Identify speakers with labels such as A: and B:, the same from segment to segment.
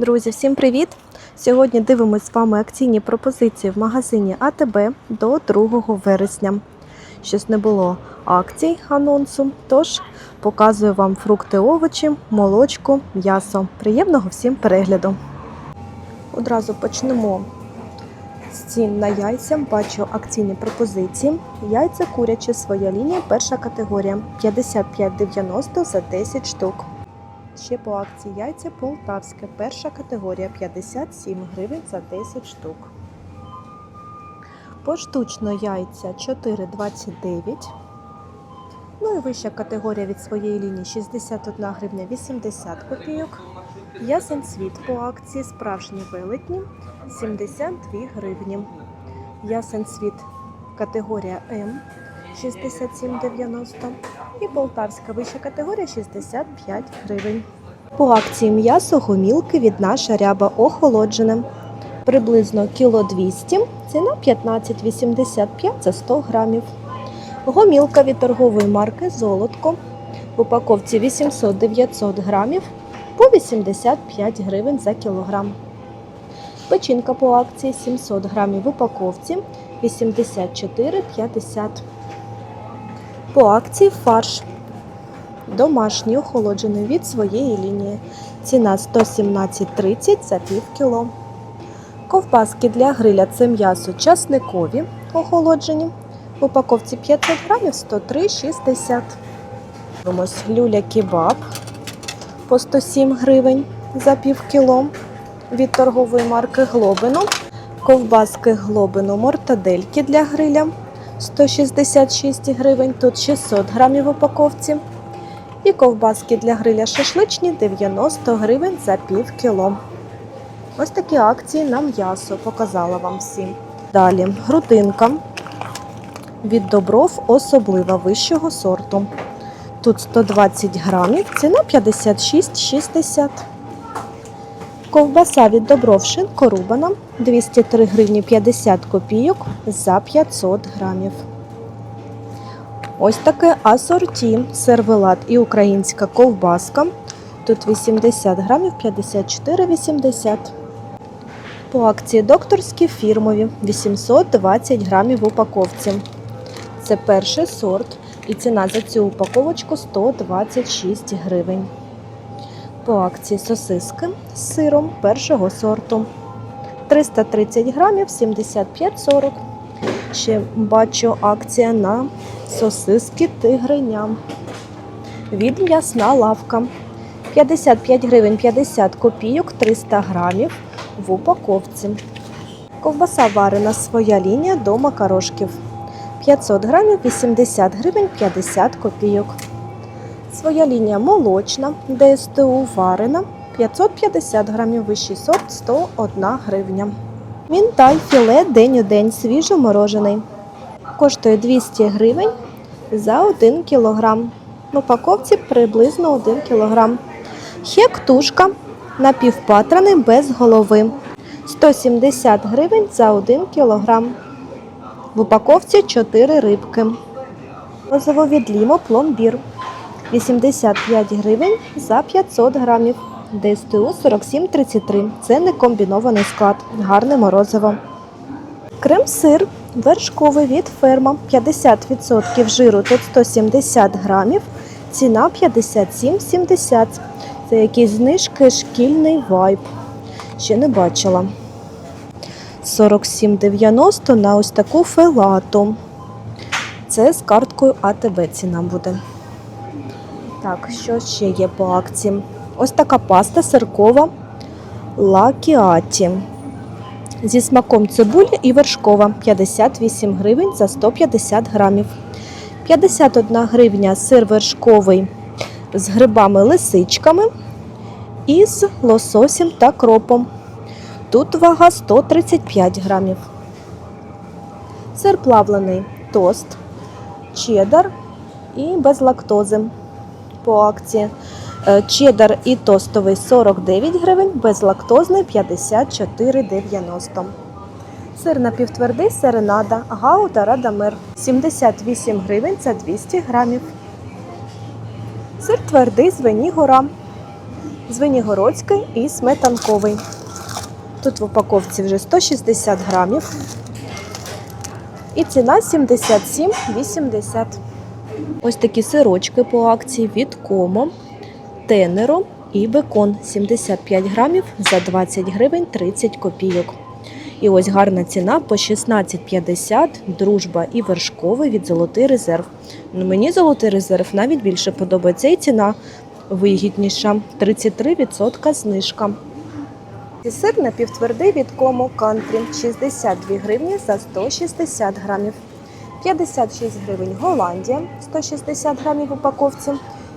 A: Друзі, всім привіт! Сьогодні дивимося з вами акційні пропозиції в магазині АТБ до 2 вересня. Щось не було акцій анонсу, тож показую вам фрукти, овочі, молочко, м'ясо. Приємного всім перегляду. Одразу почнемо з цін на яйця. Бачу акційні пропозиції. Яйця курячі, своя лінія, перша категорія 55,90 за 10 штук. Ще по акції яйця полтавське. Перша категорія 57 гривень за 10 штук. Поштучно яйця 4,29. Ну і вища категорія від своєї лінії 61 гривня 80 копійок. Ясен світ по акції справжні велетні 72 гривні. Ясен світ категорія М 67,90 і полтавська вища категорія 65 гривень. По акції м'ясо гомілки від наша ряба охолоджене. Приблизно кіло 200, ціна 15,85 за 100 грамів. Гомілка від торгової марки Золотко. В упаковці 800-900 грамів по 85 гривень за кілограм. Печінка по акції 700 грамів в упаковці 84,50. По акції фарш домашній охолоджений від своєї лінії. Ціна 117,30 за пів кіло. Ковбаски для гриля це м'ясо часникові охолоджені. В упаковці 500 грамів 103,60. Дивимось, люля кебаб по 107 гривень за пів кіло від торгової марки Глобино. Ковбаски Глобино мортадельки для гриля 166 гривень, тут 600 грамів в упаковці. І ковбаски для гриля шашличні 90 гривень за пів кіло. Ось такі акції на м'ясо показала вам всім. Далі грудинка від добров особлива вищого сорту. Тут 120 грамів, ціна 56,60. Ковбаса від добров шинкорубана 203 гривні 50 копійок за 500 грамів. Ось таке асорті, сервелат і українська ковбаска. Тут 80 грамів 54,80. По акції докторські фірмові 820 грамів в упаковці. Це перший сорт і ціна за цю упаковочку 126 гривень. По акції сосиски з сиром першого сорту. 330 грамів 75,40. Ще бачу акція на сосиски тигриня. Від м'ясна лавка. 55 гривень 50 копійок 300 грамів в упаковці. Ковбаса варена своя лінія до макарошків. 500 грамів 80 гривень 50 копійок. Своя лінія молочна, ДСТУ варена 550 грамів вищий сорт 101 гривня. Мінтай філе день у день свіжо морожений. Коштує 200 гривень за 1 кілограм. В упаковці приблизно 1 кілограм. Хек-тушка напівпатраний без голови. 170 гривень за 1 кілограм. В упаковці 4 рибки. Розово від лімо пломбір. 85 гривень за 500 грамів. ДСТУ 47,33. Це не комбінований склад. Гарне морозиво. Крем-сир вершковий від ферма. 50% жиру, тут 170 грамів. Ціна 57,70. Це якісь знижки, шкільний вайб. Ще не бачила. 47,90 на ось таку фелату. Це з карткою АТБ ціна буде. Так, що ще є по акції? Ось така паста сиркова лакіаті. Зі смаком цибулі і вершкова 58 гривень за 150 грамів. 51 гривня сир вершковий з грибами-лисичками і з лососем та кропом. Тут вага 135 грамів. Сир плавлений тост, чедар і без лактози по акції. Е, Чедар і тостовий 49 гривень, безлактозний 54,90. Сир напівтвердий серенада, гауда радамир 78 гривень за 200 грамів. Сир твердий з Венігора Звенігородський і сметанковий. Тут в упаковці вже 160 грамів. І ціна 77,80. Ось такі сирочки по акції від Комо, Тенеро і Бекон 75 грамів за 20 гривень 30 копійок. І ось гарна ціна по 16,50 дружба і вершковий від золотий резерв. Ну, мені золотий резерв навіть більше подобається. І ціна вигідніша 33% знижка. І сир напівтвердий від Комо Кантрі 62 гривні за 160 грамів. 56 гривень Голландія 160 грамів в упаковці.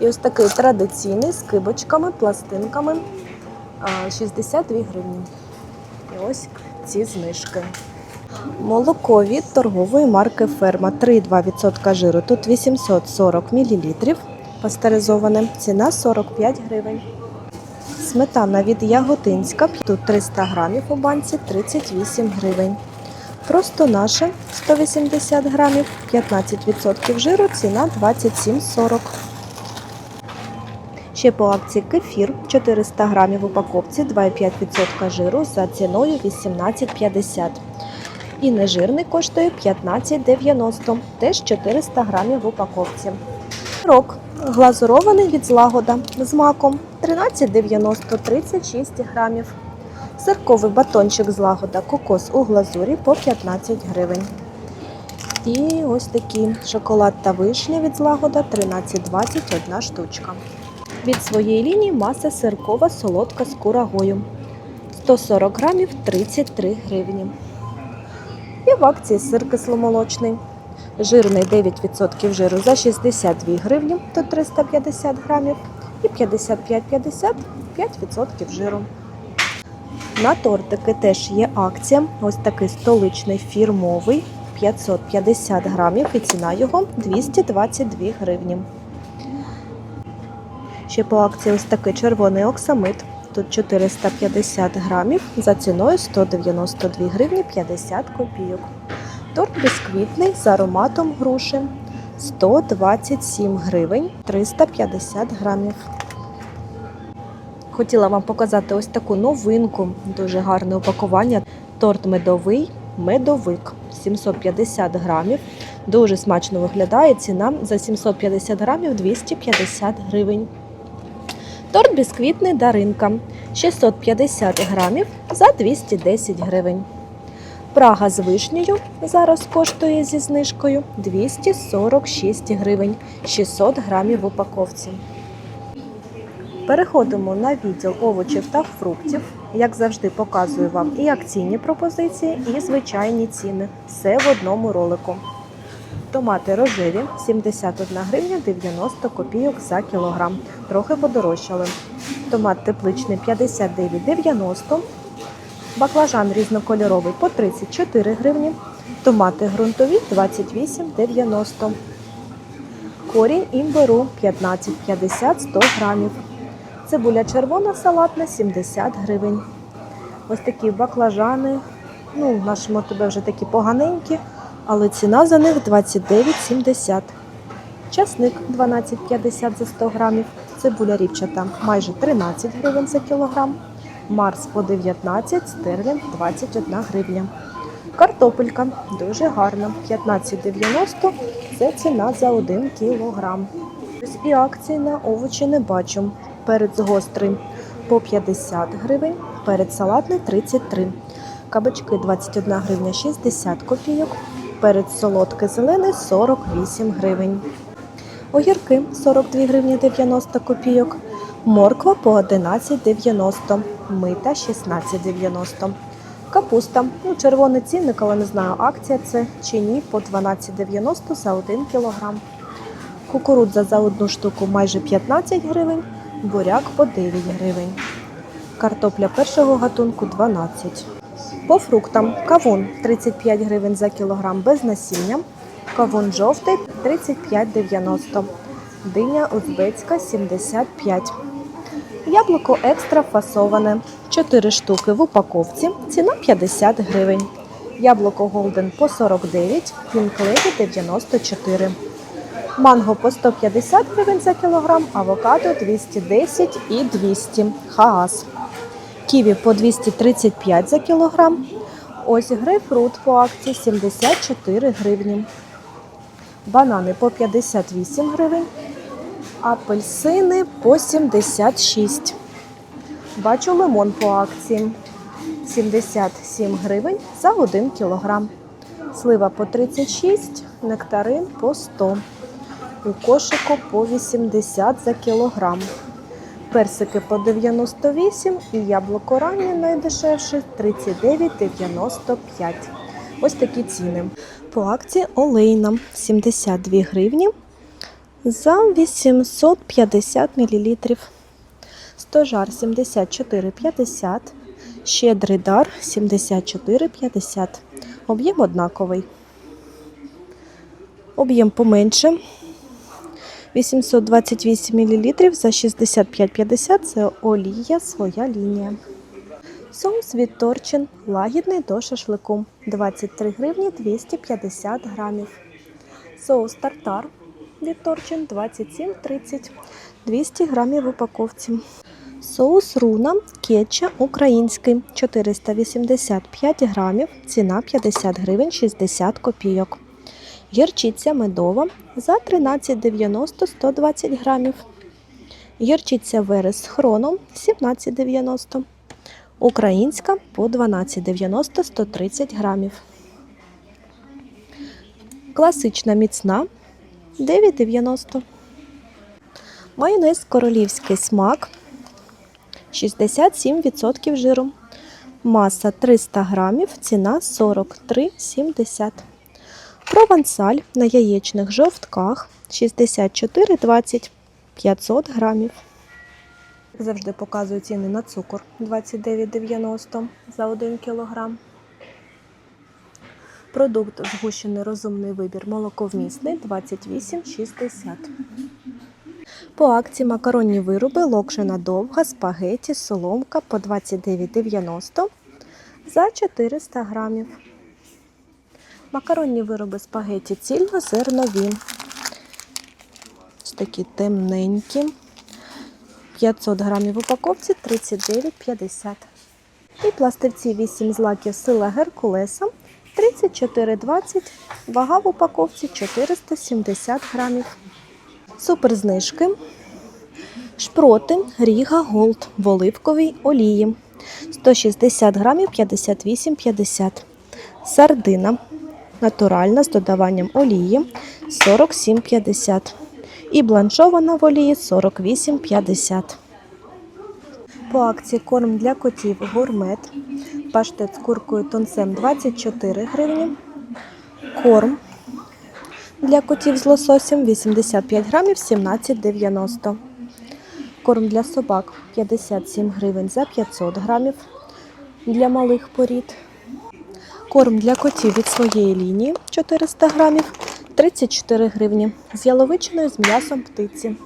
A: І ось такий традиційний з кибочками, пластинками 62 гривні. І ось ці знижки. Молоко від торгової марки Ферма 3,2% жиру. Тут 840 мл. Пастеризоване. Ціна 45 гривень. Сметана від Яготинська. Тут 300 грамів у банці 38 гривень. Просто наше 180 грамів, 15% жиру, ціна 27,40. Ще по акції кефір 400 грамів в упаковці, 2,5% жиру за ціною 18,50. І нежирний коштує 15,90, теж 400 грамів в упаковці. Рок глазурований від злагода з маком 13,90 36 грамів. Сирковий батончик злагода кокос у глазурі по 15 гривень. І ось такі шоколад та вишня від злагода 13,20 одна штучка. Від своєї лінії маса сиркова солодка з курагою. 140 грамів 33 гривні. І в акції сир кисломолочний. Жирний 9% жиру за 62 гривні, тут 350 грамів. І 55,50 5% жиру. На тортики теж є акція. Ось такий столичний фірмовий 550 грамів і ціна його 222 гривні. Ще по акції ось такий червоний оксамит. Тут 450 грамів за ціною 192 гривні 50 копійок. Торт бісквітний з ароматом груші 127 гривень 350 грамів. Хотіла вам показати ось таку новинку, дуже гарне упакування. Торт медовий, медовик 750 грамів. Дуже смачно виглядає. Ціна за 750 грамів 250 гривень. Торт бісквітний даринка 650 грамів за 210 гривень. Прага з вишнею зараз коштує зі знижкою 246 гривень 600 грамів в упаковці. Переходимо на відділ овочів та фруктів. Як завжди, показую вам і акційні пропозиції, і звичайні ціни. Все в одному ролику. Томати рожеві 71 гривня 90 копійок за кілограм. Трохи подорожчали. Томат тепличний 59,90. Баклажан різнокольоровий по 34 гривні. Томати ґрунтові 28,90. Корінь імбиру 15,50 100 грамів. Цибуля червона салатна 70 гривень. Ось такі баклажани. Ну, в нашому тебе вже такі поганенькі, але ціна за них 29,70. Часник 12,50 за 100 грамів. Цибуля рівчата майже 13 гривень за кілограм. Марс по 19, стерлінг 21 гривня. Картопелька дуже гарна. 15,90 це ціна за 1 кілограм. І акції на овочі не бачу. Перець гострий по 50 гривень, перець салатний 33. Кабачки 21 гривня 60 копійок. Перець солодкий зелений 48 гривень. Огірки 42 гривні 90 копійок. Морква по 11,90. Мита 16,90. Капуста. Ну, червоний цінник, але не знаю, акція це чи ні, по 12,90 за 1 кілограм. Кукурудза за одну штуку майже 15 гривень, буряк по 9 гривень. Картопля першого гатунку 12. По фруктам кавун 35 гривень за кілограм без насіння. Кавун жовтий 35,90. Диня узбецька 75. Яблуко екстра фасоване 4 штуки в упаковці. Ціна 50 гривень. Яблуко Голден по 49, Пінк Леді 94. Манго по 150 гривень за кілограм, авокадо 210 і 200. Хаас. Ківі по 235 за кілограм. Ось грейпфрут по акції 74 гривні. Банани по 58 гривень. Апельсини по 76. Бачу лимон по акції 77 гривень за 1 кілограм. Слива по 36, нектарин по 100. У кошику по 80 за кілограм. Персики по 98 і яблуко раннє найдешевше 39,95. Ось такі ціни. По акції олейна 72 гривні за 850 мл. Стожар 74,50. Щедрий дар 74,50. Об'єм однаковий. Об'єм поменше. 828 мл за 65,50 це олія своя лінія. Соус від Торчин лагідний до шашлику 23 гривні 250 грамів. Соус тартар від Торчин 27,30 200 грамів в упаковці. Соус руна кетча український 485 грамів, ціна 50 гривень 60 копійок. Гірчиця медова за 13,90 120 грамів. Гірчиця верес з хроном 17,90. Українська по 12,90 130 грамів. Класична міцна 9,90. Майонез королівський смак 67% жиру. Маса 300 грамів, ціна 43,70. Провансаль на яєчних жовтках 64,20 500 грамів. Завжди показую ціни на цукор 29,90 за 1 кілограм. Продукт згущений розумний вибір молоковмісний 28,60. По акції макаронні вироби локшина довга, спагеті, соломка по 29,90 за 400 грамів. Макаронні вироби спагеті цільнозернові. Ось такі темненькі. 500 грамів в упаковці 39,50. І пластивці 8 злаків сила Геркулеса 34,20. Вага в упаковці 470 грамів. Суперзнижки. Шпроти Ріга Голд в оливковій олії 160 грамів 58,50. Сардина натуральна з додаванням олії 47,50. І бланшована в олії 48,50. По акції корм для котів гурмет. Паштет з куркою тонцем 24 гривні. Корм для котів з лососем 85 грамів 17,90. Корм для собак 57 гривень за 500 грамів для малих порід. Корм для котів від своєї лінії 400 грамів 34 гривні з яловичиною з м'ясом птиці.